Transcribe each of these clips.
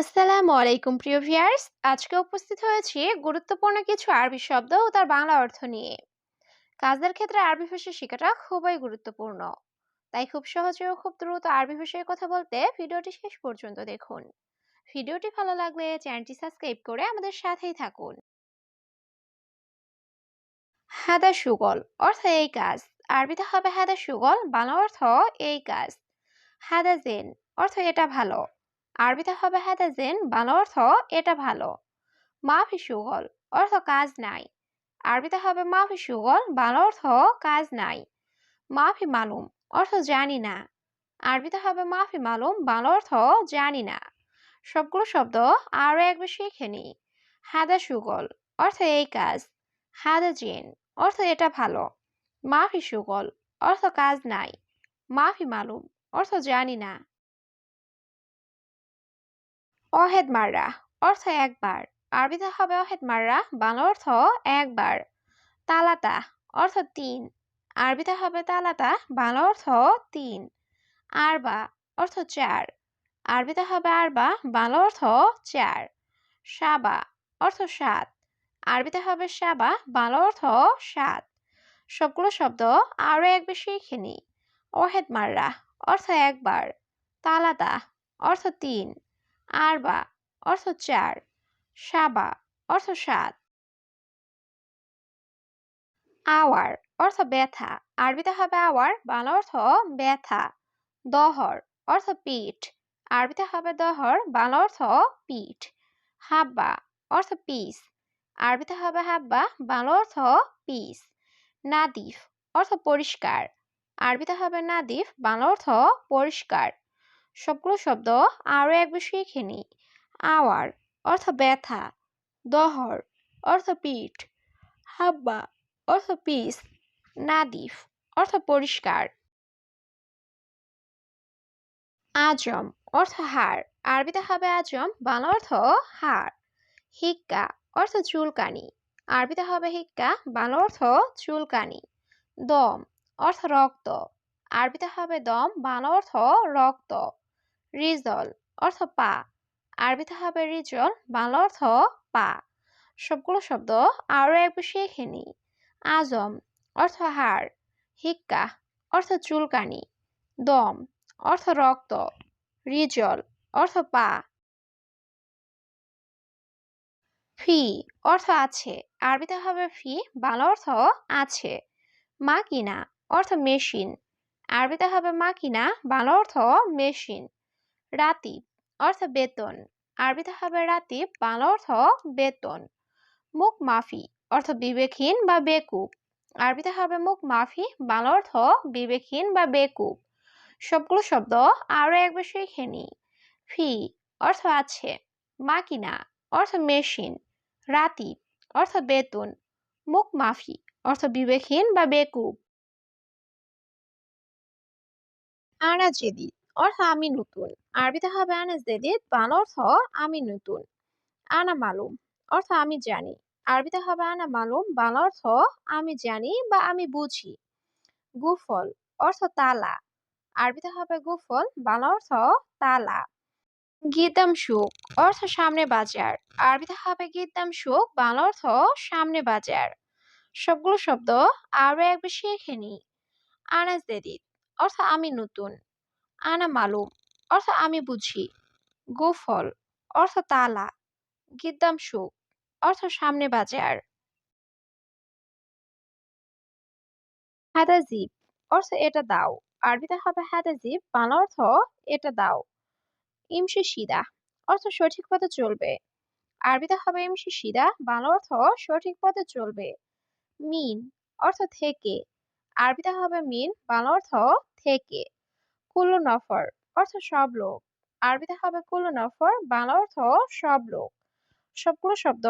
আসসালামু আলাইকুম, প্রিয় ভিউয়ার্স। আজকে উপস্থিত হয়েছি গুরুত্বপূর্ণ কিছু আরবি শব্দ ও তার বাংলা অর্থ নিয়ে। কাজের ক্ষেত্রে আরবি ভাষা শেখাটা খুবই গুরুত্বপূর্ণ। তাই খুব সহজে ও খুব দ্রুত আরবি ভাষায় কথা বলতে ভিডিওটি শেষ পর্যন্ত দেখুন। ভিডিওটি ভালো লাগলে চ্যানেলটি সাবস্ক্রাইব করে আমাদের সাথেই থাকুন। হাদা সুগল অর্থ এই কাজ। আরবিতে হবে হাদা সুগল, বাংলা অর্থ এই কাজ। হাদা জেন অর্থ এটা ভালো। আরবিতে হবে হাতে জেন বাংলা অর্থ এটা ভালো। মাফি সুগল, অর্থ কাজ নাই। আরবিতে হবে মাফি সুগল, বাংলা অর্থ কাজ নাই। মাফি মালুম, অর্থ জানি না। আরবিতে হবে মাফি মালুম, বাংলা অর্থ জানি না। সবগুলো শব্দ আরও একবার শিখে নিই হাদা সুগল, অর্থ এই কাজ। হাদা জেন, অর্থ এটা ভালো। মাফি সুগল, অর্থ কাজ নাই। মাফি মালুম, অর্থ জানি না। অহেদ মাররা, অর্থ একবার। আরবিতে হবে অহেদ মাররা, বাংলা অর্থ একবার। তালাতা, অর্থ তিন। আরবিতে হবে তালাতা, বাংলা অর্থ তিন। আরবা, অর্থ চার। আরবিতে হবে আরবা, বাংলা অর্থ চার। সাবা, অর্থ সাত। আরবিতে হবে সাবা, বাংলা অর্থ সাত। সবগুলো শব্দ আরও এক বেশি শিখে ওহেদ মাররা, অর্থ একবার। তালাতা, অর্থ তিন। আরবা অর্থ চার, সাবা অর্থ সাত, আওয়ার অর্থ ব্যথা, আরবিতে হবে আওয়ার, বাংলা অর্থ ব্যথা, দহর অর্থ পিঠ, আরবিতে হবে দহর, বাংলা অর্থ পিঠ, হাব্বা অর্থ পিস, আরবিতে হবে হাব্বা, বাংলা অর্থ পিস, নাদিফ অর্থ পরিষ্কার, আরবিতে হবে নাদিফ, বাংলা অর্থ পরিষ্কার। সবগুলো শব্দ আরও একবার শিখে নিই। আওয়ার অর্থ ব্যথা, দহর অর্থ পিঠ, হাব্বা অর্থ পিস, নাদিফ অর্থ পরিষ্কার। আজম অর্থ হার আরবিতে হবে আজম, বাংলা অর্থ হার হিক্কা অর্থ চুলকানি, আরবিতে হবে হিক্কা, বাংলা অর্থ চুলকানি। দম অর্থ রক্ত, আরবিতে হবে দম, বাংলা অর্থ রক্ত। রিজল অর্থ পা। আরবিতে হবে রিজল, বাংলা অর্থ পা। সবগুলো শব্দ আরও একবার শিখে নিই আজম অর্থ হাড়। হিক্কা অর্থ চুলকানি। দম অর্থ রক্ত। রিজল অর্থ পা। ফি অর্থ আছে। আরবিতে হবে ফি, বাংলা অর্থ আছে। মাকিনা অর্থ মেশিন। আরবিতে হবে মাকিনা, বাংলা অর্থ মেশিন। রাতিব অর্থ বেতন। আরবিতে হবে রাতিব বাংলা অর্থ বেতন। মুখ মাফি, অর্থ বিবেকহীন বা বেকুব। আরবিতে হবে মুখ মাফি, বাংলা অর্থ বিবেকহীন বা বেকুব। সবগুলো শব্দ আরও একবার শিখে নিই ফি, অর্থ আছে। মাকিনা, অর্থ মেশিন। রাতি, অর্থ বেতন। মুখ মাফি, অর্থ বিবেকহীন বা বেকুব। আনা জেদিদ অর্থ আমি নতুন। আরবিতে হবে আনা জেদিদ বাংলা অর্থ আমি নতুন। আনা মালুম, অর্থ আমি জানি। আরবিতে হবে আনা মালুম বাংলা অর্থ আমি জানি বা আমি বুঝি। গুফল, অর্থ তালা। আরবিতে হবে গুফল, বান অর্থ তালা। গীতাম সুখ, অর্থ সামনে বাজার। আরবিতে হবে গীতাম সুখ বাংলা অর্থ সামনে বাজার। সবগুলো শব্দ আরও একবার শিখে নি আনাজ দেদিত অর্থ আমি নতুন। আনা মালুম। অর্থ আমি বুঝি। গোফল। অর্থ তালা। গিদ্দাম সুখ। অর্থ সামনে বাজার। হাদাজিব অর্থ এটা দাও। আরবিতে হবে হাদাজিব বাংলা অর্থ এটা দাও। ইমসি সিদা। অর্থ সঠিক পথে চলবে। আরবিতে হবে ইমশি সিদা। বাংলা অর্থ সঠিক পথে চলবে। মিন। অর্থ থেকে। আরবিতে হবে মিন। বাংলা অর্থ থেকে। কুল্লু নফর অর্থ সব লোক। আরবিতে হবে কুল্লু নফর বাংলা অর্থ সব লোক। সবগুলো শব্দ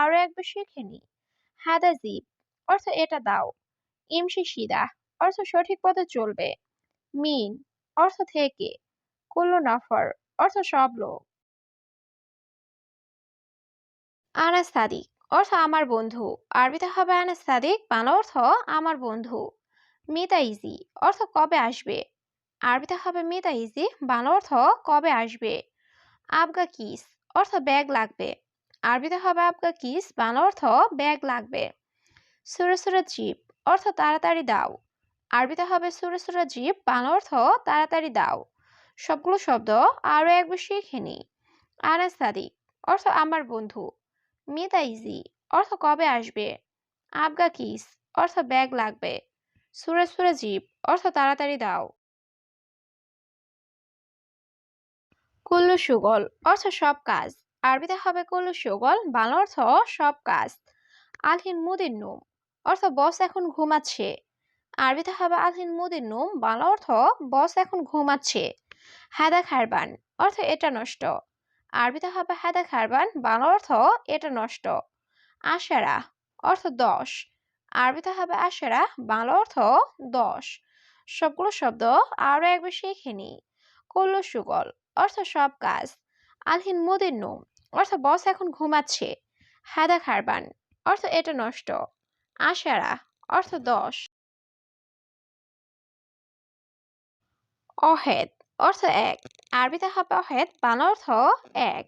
আরও একবার শিখে নি হাদাজিব অর্থ এটা দাও। ইমসি সিদা, অর্থ সঠিক পথে চলবে। মিন, অর্থ থেকে। কুল্লু নফর অর্থ সব লোক। আনাস সাদিক, অর্থ আমার বন্ধু। আরবিতে হবে আনাস সাদিক, বাংলা অর্থ আমার বন্ধু। মিতা ইজি অর্থ কবে আসবে? আরবিতে হবে মিতা ইজি বাংলা অর্থ কবে আসবে? আবগা কিস, অর্থ ব্যাগ লাগবে। আরবিতে হবে আবগা কিস, বাংলা অর্থ ব্যাগ লাগবে। সুরে সুরে জিপ অর্থ তাড়াতাড়ি দাও। আরবিতে হবে সুরে সুরে জিপ বাংলা অর্থ তাড়াতাড়ি দাও। সবগুলো শব্দ আরও একবার শিখে নি। আনাস্তাদি অর্থ আমার বন্ধু। মিতা ইজি অর্থ কবে আসবে? আবগা কিস, অর্থ ব্যাগ লাগবে। সুরে সুরে জিপ অর্থ তাড়াতাড়ি দাও। কুল্লু সুগল, অর্থ সব কাজ। আরবিতে হবে কুল্লু সুগল, বাংলা অর্থ সব কাজ। আলহিন মুদির নুম, অর্থ বস এখন ঘুমাচ্ছে। আরবিতে হবে আলহিন মুদির নুম, বাংলা অর্থ বস এখন ঘুমাচ্ছে। হাদা খারবান, অর্থ এটা নষ্ট। আরবিতে হবে হাদা খারবান, বাংলা অর্থ এটা নষ্ট। আশারা, অর্থ দশ। আরবিতে হবে আশারা, বাংলা অর্থ দশ। সবগুলো শব্দ আরও একবার শিখে নি কল্ল সুগল। অর্থ সব কাজ। আলহিন মুদির অর্থ বস এখন ঘুমাচ্ছে। হাদা খারবান। অর্থ এটা নষ্ট। আশারা। অর্থ দশ। অহেদ। অর্থ এক। আরবিতে হবে অহেদ। বাংলা অর্থ এক।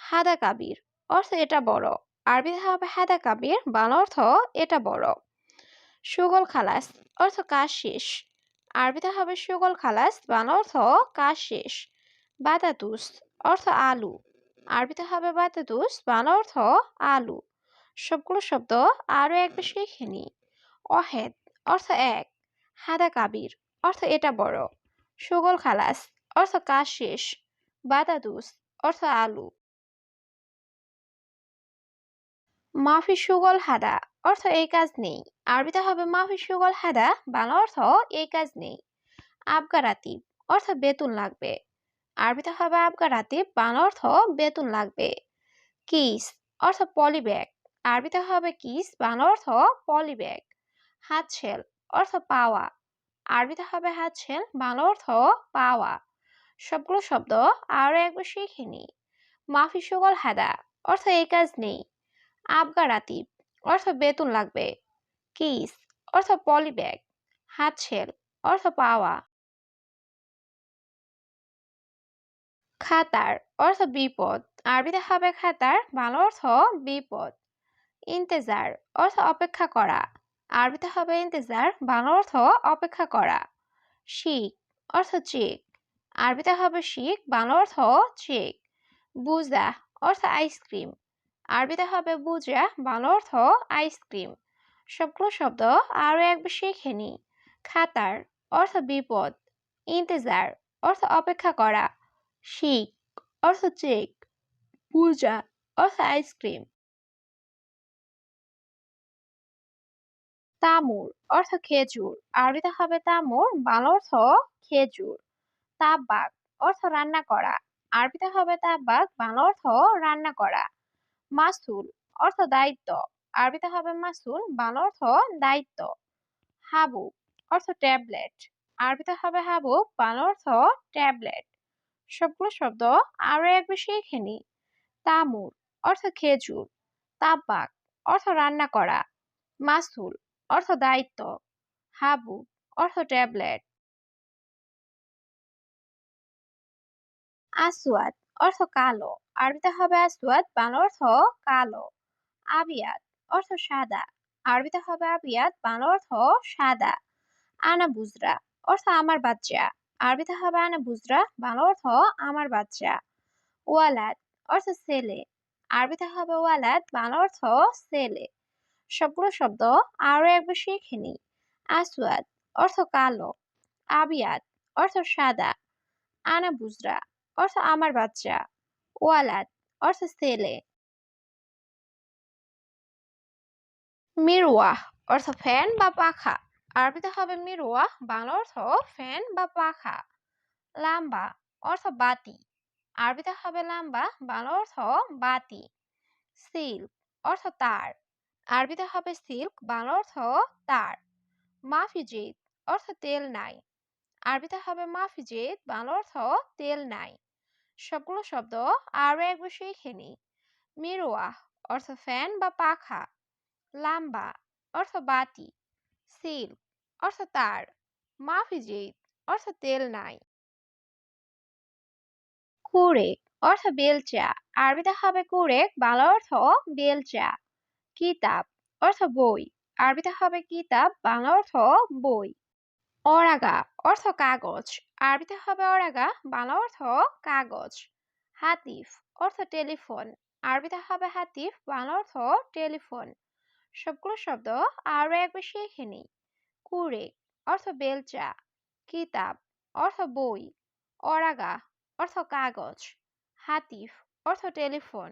হাদা কাবির। অর্থ এটা বড়। আরবিতে হবে হাদা কাবির। বাংলা অর্থ এটা বড়। সুগল খালাস। অর্থ কাজ শেষ। আরবিতে হবে সুগল খালাস বান অর্থ কাজ শেষ। বাতাতুস অর্থ আলু। আরবিতে হবে বাতাতুস বান অর্থ আলু। সবগুলো শব্দ আরও একবার শিখে নি। অহেদ, অর্থ এক। হাদা কাবির, অর্থ এটা বড়। সুগল খালাস, অর্থ কাজ শেষ। বাতাতুস অর্থ আলু। মাফি সুগল হাদা, অর্থ এই কাজ নেই। আরবিতে হবে মাফি সুগল হাদা বাংলা অর্থ এই কাজ নেই। আবগারাতিব অর্থ বেতন লাগবে। আরবিতে হবে আবগারাতিব বাংলা অর্থ বেতন লাগবে। কিস, অর্থ পলিব্যাগ আরবিতে হবে কিস, বাংলা অর্থ পলিব্যাগ হাতছেল অর্থ পাওয়া। আরবিতে হবে হাতছেল বাংলা অর্থ পাওয়া। সবগুলো শব্দ আরও একবার শিখে নি। মাফি সুগল হাদা অর্থ এই কাজ নেই। আবগা রাতিব, অর্থ বেতন লাগবে। কিস অর্থ পলিব্যাগ হাতছেল অর্থ পাওয়া, খাতার অর্থ বিপদ আরবিতে হবে খাতার, বাংলা অর্থ বিপদ, ইন্তেজার, অর্থ অপেক্ষা করা আরবিতে হবে ইন্তেজার, বাংলা অর্থ অপেক্ষা করা, শিখ, অর্থ চেক আরবিতে হবে শিখ, বাংলা অর্থ চেক, বুজা, অর্থ আইসক্রিম আরবিতে হবে বুজা, বাংলা অর্থ আইসক্রিম সবগুলো শব্দ আরও একবার শিখে নি খাতার অর্থ বিপদ, ইন্তেজার অর্থ অপেক্ষা করা, শিখ অর্থ চেক, পূজা অর্থ আইসক্রিম। তামুর অর্থ খেজুর আরবিতে হবে তামুর, বাংলা অর্থ খেজুর। তাব্বাক অর্থ রান্না করা আরবিতে হবে তাব্বাক, বাংলা অর্থ রান্না করা। মাসুল অর্থ দায়িত্ব আরবিতে হবে মাসুল, বাংলা অর্থ দায়িত্ব। হাবুব অর্থ ট্যাবলেট। আরবিতে হবে হাবুব, বাংলা অর্থ ট্যাবলেট। সবগুলো শব্দ আরও একবার শিখে নি তামুর অর্থ খেজুর। তাব্বাক অর্থ রান্না করা। মাসুল অর্থ দায়িত্ব। হাবু অর্থ ট্যাবলেট। আসওয়াদ অর্থ কালো। আরবিতে হবে আসওয়াদ, বাংলা অর্থ কালো। আবিয়াত অর্থ সাদা। আরবিতে হবে আবিয়াত, বাংলা অর্থ সাদা। আনা বুজরা, অর্থ আমার বাচ্চা। আরবিতে হবে আনা বুজরা, বাংলা অর্থ আমার বাচ্চা। ওয়ালাদ, অর্থ ছেলে। আরবিতে হবে ওয়ালাদ, বাংলা অর্থ ছেলে। সবগুলো শব্দ আরও একবার শিখে নি আসওয়াদ, অর্থ কালো। আবিয়াদ অর্থ সাদা। আনা বুজরা, অর্থ আমার বাচ্চা। ওয়ালাদ, অর্থ ছেলে। মিরওয়াহ অর্থ ফ্যান বা পাখা। আরবিতে হবে মিরওয়াহ বাংলা অর্থ ফ্যান বা পাখা। লাম্বা, অর্থ বাতি। আরবিতে হবে লাম্বা, বাংলা অর্থ বাতি। সিল্ক, অর্থ তার। আরবিতে হবে সিল্ক, বাংলা অর্থ তার। মাফিজিদ অর্থ তেল নাই। আরবিতে হবে মাফিজিদ বাংলা অর্থ তেল নাই। সবগুলো শব্দ আরও একবার শিখে নি মিরোয়াহ অর্থ ফ্যান বা পাখা। লাম্বা, অর্থ বাতি সিল্ক অর্থ তার মাফিজিদ অর্থ তেল নাই। কুরে অর্থ বেলচা আরবিতে হবে কুরেক, বাংলা অর্থ বেলচা। কিতাব, অর্থ বই আরবিতে হবে কিতাব, বাংলা অর্থ বই। অরাগা, অর্থ কাগজ আরবিতে হবে অরাগা, বাংলা অর্থ কাগজ। হাতিফ, অর্থ টেলিফোন আরবিতে হবে হাতিফ, বাংলা অর্থ টেলিফোন। সবগুলো শব্দ আরও একবার শিখে নিই কুড়ে অর্থ বেলচা, কিতাব অর্থ বই, অরাগা অর্থ কাগজ, হাতিফ অর্থ টেলিফোন।